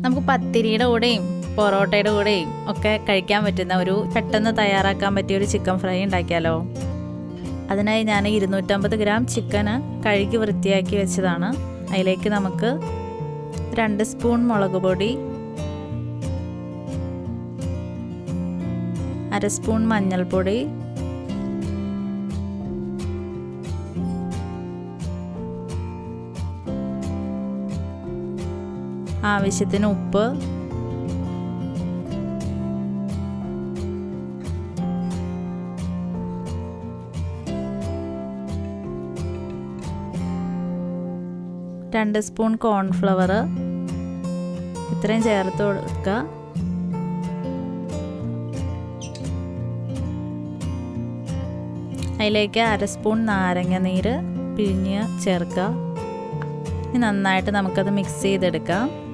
നമുക്ക് പത്തിരിയുടെ കൂടെയും പൊറോട്ടയുടെ കൂടെയും ഒക്കെ കഴിക്കാൻ പറ്റുന്ന ഒരു പെട്ടെന്ന് തയ്യാറാക്കാൻ പറ്റിയ ഒരു ചിക്കൻ ഫ്രൈ ഉണ്ടാക്കിയാലോ? അതിനായി ഞാൻ ഇരുന്നൂറ്റമ്പത് ഗ്രാം ചിക്കന് കഴുകി വൃത്തിയാക്കി വെച്ചതാണ്. അതിലേക്ക് നമുക്ക് രണ്ട് സ്പൂൺ മുളക് പൊടി അര സ്പൂൺ മഞ്ഞൾപ്പൊടി ആവശ്യത്തിന് ഉപ്പ്. രണ്ട് സ്പൂൺ കോൺഫ്ലവർ ഇത്രയും ചേർത്ത് കൊടുക്കുക. അതിലേക്ക് അര സ്പൂൺ നാരങ്ങ നീര് പിഴിഞ്ഞ് ചേർക്കുക. നന്നായിട്ട് നമുക്കത് മിക്സ് ചെയ്തെടുക്കാം.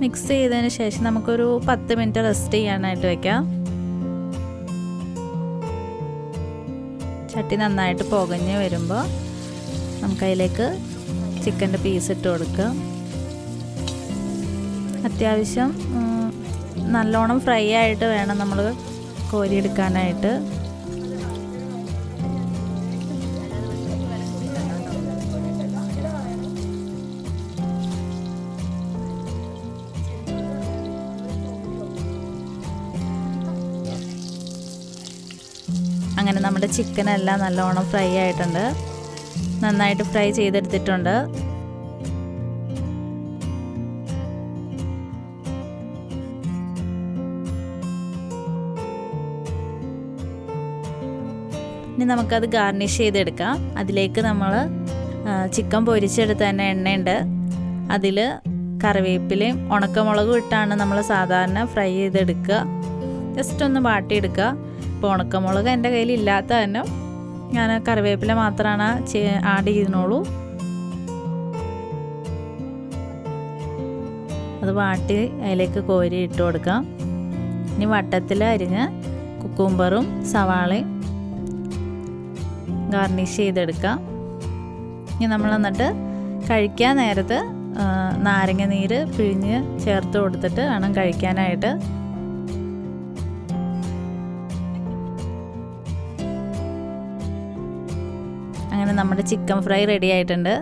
മിക്സ് ചെയ്തതിന് ശേഷം നമുക്കൊരു പത്ത് മിനിറ്റ് റെസ്റ്റ് ചെയ്യാനായിട്ട് വെക്കാം. ചട്ടി നന്നായിട്ട് പുകഞ്ഞ് വരുമ്പോൾ നമുക്കതിലേക്ക് ചിക്കന്റെ പീസ് ഇട്ട് കൊടുക്കുക. അത്യാവശ്യം നല്ലോണം ഫ്രൈ ആയിട്ട് വേണം നമ്മൾ കോരിയെടുക്കാനായിട്ട്. അങ്ങനെ നമ്മുടെ ചിക്കൻ എല്ലാം നല്ലോണം ഫ്രൈ ആയിട്ടുണ്ട്. നന്നായിട്ട് ഫ്രൈ ചെയ്തെടുത്തിട്ടുണ്ട്. ഇനി നമുക്കത് ഗാർണിഷ് ചെയ്തെടുക്കാം. അതിലേക്ക് നമ്മൾ ചിക്കൻ പൊരിച്ചെടുത്ത തന്നെ എണ്ണയുണ്ട്. അതിൽ കറിവേപ്പിലയും ഉണക്കമുളകും ഇട്ടാണ് നമ്മൾ സാധാരണ ഫ്രൈ ചെയ്തെടുക്കുക. ജസ്റ്റ് ഒന്ന് വാട്ടിയെടുക്കുക. ഇപ്പോൾ ഉണക്കമുളക് എന്റെ കയ്യിൽ ഇല്ലാത്ത തന്നെ. ഞാൻ കറിവേപ്പില മാത്രമാണ് ആഡ് ചെയ്യുന്നുള്ളൂ അത് വാട്ടി അതിലേക്ക് കോരി ഇട്ട് കൊടുക്കാം. ഇനി വട്ടത്തിൽ അരിഞ്ഞ് കുക്കുംബറും സവാളയും ഗാർണിഷ് ചെയ്തെടുക്കാം. ഇനി നമ്മൾ എന്നിട്ട് കഴിക്കാൻ നേരത്ത് നാരങ്ങ നീര് പിഴിഞ്ഞ് ചേർത്ത് കൊടുത്തിട്ട് വേണം കഴിക്കാനായിട്ട്. അങ്ങനെ നമ്മുടെ ചിക്കൻ ഫ്രൈ റെഡി ആയിട്ടുണ്ട്.